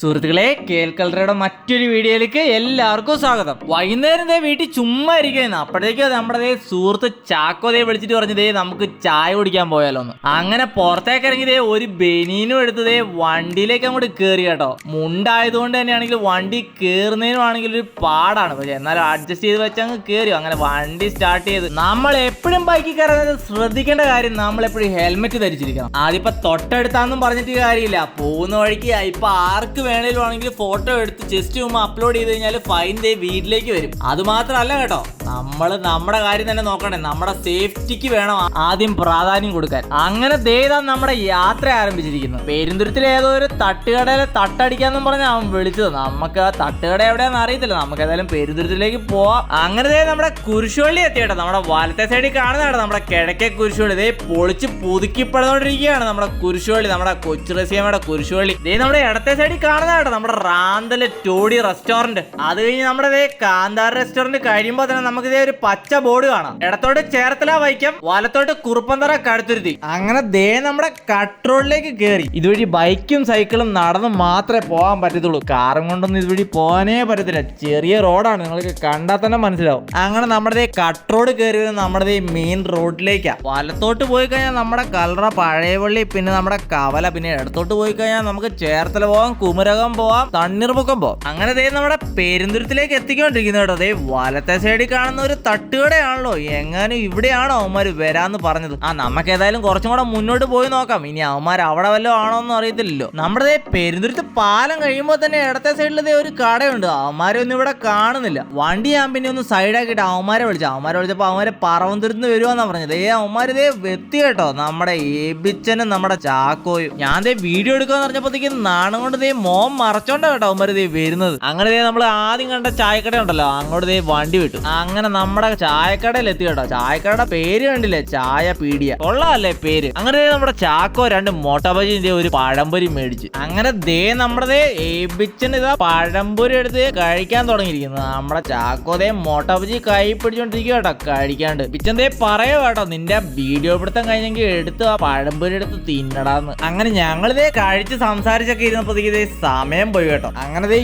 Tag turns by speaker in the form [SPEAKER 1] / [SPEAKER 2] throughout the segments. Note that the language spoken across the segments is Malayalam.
[SPEAKER 1] സുഹൃത്തുക്കളെ കേൾക്കലറയുടെ മറ്റൊരു വീഡിയോയിലേക്ക് എല്ലാവർക്കും സ്വാഗതം. വൈകുന്നേരം ദേ വീട്ടിൽ ചുമ്മാ ഇരിക്കുന്നു അപ്പോഴേക്കും നമ്മുടെ ദേ സുഹൃത്ത് ചാക്കോ ദേ വിളിച്ചിട്ട് പറഞ്ഞു ദേ നമുക്ക് ചായ കുടിക്കാൻ പോയാലോ എന്ന് അങ്ങനെ പുറത്തേക്ക് ഇറങ്ങി ദേ ഒരു ബനീനും എടുത്ത് ദേ വണ്ടിയിലേക്ക് അങ്ങോട്ട് കയറി കേട്ടോ. മുണ്ടായതുകൊണ്ട് തന്നെയാണെങ്കിൽ വണ്ടി കയറുന്നതിനും ആണെങ്കിൽ ഒരു പാടാണ്. പക്ഷേ എന്നാലും അഡ്ജസ്റ്റ് ചെയ്ത് വെച്ച് അങ്ങ് കയറി അങ്ങനെ വണ്ടി സ്റ്റാർട്ട് ചെയ്ത് നമ്മൾ എപ്പോഴും ബൈക്കിൽ കയറുന്നത് ശ്രദ്ധിക്കേണ്ട കാര്യം നമ്മൾ എപ്പോഴും ഹെൽമെറ്റ് ധരിച്ചിരിക്കണം. അതിപ്പോ തൊട്ടടുത്താന്നും പറഞ്ഞിട്ട് കാര്യമില്ല. പോകുന്ന വഴിക്ക് ഇപ്പൊ ആർക്ക് വേണേലും ആണെങ്കിൽ ഫോട്ടോ എടുത്ത് ജസ്റ്റ് ചുമ്മാ അപ്ലോഡ് ചെയ്ത് കഴിഞ്ഞാൽ ഫൈൻ ദേ വീട്ടിലേക്ക് വരും. അത് മാത്രമല്ല കേട്ടോ നമ്മൾ നമ്മുടെ കാര്യം തന്നെ നോക്കണേ. നമ്മുടെ സേഫ്റ്റിക്ക് വേണം ആദ്യം പ്രാധാന്യം കൊടുക്കാൻ. അങ്ങനെ ദേതാ നമ്മുടെ യാത്ര ആരംഭിച്ചിരിക്കുന്നു. പെരുന്തുരത്തിൽ ഏതോ ഒരു തട്ടുകടയിലെ തട്ടടിക്കാന്നും പറഞ്ഞ അവൻ വിളിച്ചത്. നമുക്ക് ആ തട്ടുകട എവിടെയാന്ന് അറിയത്തില്ല. നമുക്ക് ഏതായാലും പെരുന്തുരത്തിലേക്ക് പോവാം. അങ്ങനെ ദേ നമ്മുടെ കുരിശുവള്ളി എത്തി കേട്ടോ നമ്മുടെ വലത്തെ സൈഡിൽ കാണുന്നതാണ് നമ്മുടെ കിഴക്കേ കുരിശുവള്ളി. ദേ പൊളിച്ച് പുതുക്കിപ്പെടുന്നോണ്ടിരിക്കുകയാണ് നമ്മുടെ കുരിശുവള്ളി. നമ്മുടെ കൊച്ചു റസിയമ്മയുടെ കുരിശുവള്ളി. ദേ നമ്മുടെ ഇടത്തെ സൈഡിൽ കാണുന്നതാണ് നമ്മുടെ റാന്തൽ ടോഡി റെസ്റ്റോറന്റ്. അത് കഴിഞ്ഞ് നമ്മുടെ ഇതേ കാന്താർ റെസ്റ്റോറന്റ് കഴിയുമ്പോൾ തന്നെ നമുക്ക് ഇതേ ഒരു പച്ച ബോർഡ് കാണാം. ഇടത്തോട്ട് ചേർത്തല വൈക്കം വലത്തോട്ട് കുറുപ്പന്തറ കടുത്തുരുത്തി. അങ്ങനെ ദേ നമ്മുടെ കട്ട് റോഡിലേക്ക് കയറി ഇതുവഴി ബൈക്കും സൈക്കിളും നടന്ന് മാത്രമേ പോകാൻ പറ്റത്തുള്ളൂ. കാറും കൊണ്ടൊന്നും ഇതുവഴി പോകാനേ പറ്റത്തില്ല. ചെറിയ റോഡാണ്. നിങ്ങൾക്ക് കണ്ടാൽ തന്നെ മനസ്സിലാവും. അങ്ങനെ നമ്മുടെ കട്ട് റോഡ് കയറി വരുന്നത് നമ്മുടെ മെയിൻ റോഡിലേക്കാ. വലത്തോട്ട് പോയി കഴിഞ്ഞാൽ നമ്മുടെ കലറ പഴയവള്ളി പിന്നെ നമ്മുടെ കവല പിന്നെ ഇടത്തോട്ട് പോയി കഴിഞ്ഞാൽ നമുക്ക് ചേർത്തല പോവാം കുമരകം പോവാം തണ്ണീർമുക്കം പോവാം. അങ്ങനെ ദേ നമ്മുടെ പെരുന്തുരത്തിലേക്ക് എത്തിക്കൊണ്ടിരിക്കുന്നു കേട്ടോ. ദേ വലത്തെ സൈഡിൽ കാണുന്ന ഒരു തട്ടുകടയാണല്ലോ. എങ്ങാനും ഇവിടെയാണോ അവന്മാർ വരാന്ന് പറഞ്ഞത്? ആ നമുക്ക് ഏതായാലും കുറച്ചും കൂടെ മുന്നോട്ട് പോയി നോക്കാം. ഇനി അവന്മാർ അവിടെ വല്ലതും ആണോ എന്ന് അറിയത്തില്ലല്ലോ. നമ്മുടെ ദേ പെരുന്തുരുത്ത് പാലം കഴിയുമ്പോൾ തന്നെ ഇടത്തെ സൈഡിൽ ഒരു കടയുണ്ട്. അവന്മാരെ ഒന്നും ഇവിടെ കാണുന്നില്ല. വണ്ടി ഞാൻ പിന്നെ ഒന്ന് സൈഡാക്കിയിട്ട് അവന്മാരെ വിളിച്ചു. അവന്മാരെ വിളിച്ചപ്പോൾ അവന്മാരെ പറവന്തുരുന്ന് വരുവാന്നാ പറഞ്ഞത്. ഏ അവന്മാര് ദേ വെത്തി കേട്ടോ. നമ്മുടെ ഏബിച്ചനും നമ്മുടെ ചാക്കോയും. ഞാൻ ദേ വീഡിയോ എടുക്കാന്ന് പറഞ്ഞപ്പോഴത്തേക്കും നാണം കൊണ്ട് ദേ മോൻ മറച്ചോണ്ടാ കേട്ടോ അവന്മാര് ദേ വരുന്നത്. അങ്ങനെ ദേ നമ്മൾ ആദ്യം കണ്ട ചായക്കട ഉണ്ടല്ലോ അങ്ങോട്ട് ദേ വണ്ടി വിട്ടു. അങ്ങനെ നമ്മുടെ ചായക്കടയിൽ എത്തി കേട്ടോ. ചായക്കടയുടെ പേര് കണ്ടില്ലേ? ചായ പീടിയ. കൊള്ളാല്ലേ പേര്. അങ്ങനെ നമ്മുടെ ചാക്കോ രണ്ട് മോട്ടബജി ദേ ഒരു പഴംപൊരി മേടിച്ചു. അങ്ങനെ ദേ നമ്മുടെ ഏബിച്ചൻ ഇതാ പഴംപൊരി എടുത്ത് കഴിക്കാൻ തുടങ്ങിയിരിക്കുന്നു. നമ്മുടെ ചാക്കോ ദേ മോട്ടബജി കൈ പിടിച്ചോണ്ടിരിക്കുക കേട്ടോ കഴിക്കാണ്ട്. ബിച്ചൻ ദേ പറയോ കേട്ടോ നിന്റെ വീഡിയോ പിടുത്തം കഴിഞ്ഞെങ്കിൽ എടുത്ത് ആ പഴംപൊരി എടുത്ത് തിന്നടാന്ന്. അങ്ങനെ ഞങ്ങളിതേ കഴിച്ച് സംസാരിച്ചൊക്കെ ഇരുന്നപ്പോഴത്തേക്ക് സമയം പോയി കേട്ടോ. അങ്ങനെ ദേ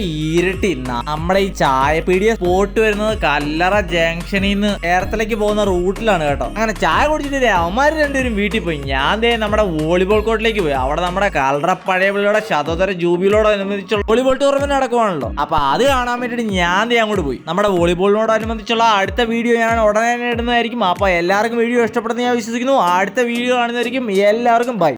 [SPEAKER 1] നമ്മളെ ഈ ചായപീടിയ സ്പോട്ട് വരുന്നത് കല്ലറ ജംഗ്ഷനിൽ നിന്ന് ഏർത്തലേക്ക് പോകുന്ന റൂട്ടിലാണ് കേട്ടോ. അങ്ങനെ ചായ കുടിച്ചിട്ട് അവന്മാർ രണ്ടുപേരും വീട്ടിൽ പോയി. ഞാൻ ദേ നമ്മുടെ വോളിബോൾ കോർട്ടിലേക്ക് പോയി. അവിടെ നമ്മുടെ കല്ലറ പഴയ പിള്ളിയുടെ ശതോത്തര ജൂബിലോടനുബന്ധിച്ചുള്ള വോളിബോൾ ടൂർണമെന്റ് നടക്കുവാണല്ലോ. അപ്പൊ അത് കാണാൻ വേണ്ടിയിട്ട് ഞാൻ ദേ അങ്ങോട്ട് പോയി. നമ്മുടെ വോളിബോളിനോട് അനുബന്ധിച്ചുള്ള അടുത്ത വീഡിയോ ഞാൻ ഉടനെ ഇടുന്നതായിരിക്കും. അപ്പൊ എല്ലാവർക്കും വീഡിയോ ഇഷ്ടപ്പെടുന്ന ഞാൻ വിശ്വസിക്കുന്നു. അടുത്ത വീഡിയോ കാണുന്നതായിരിക്കും. എല്ലാവർക്കും ബൈ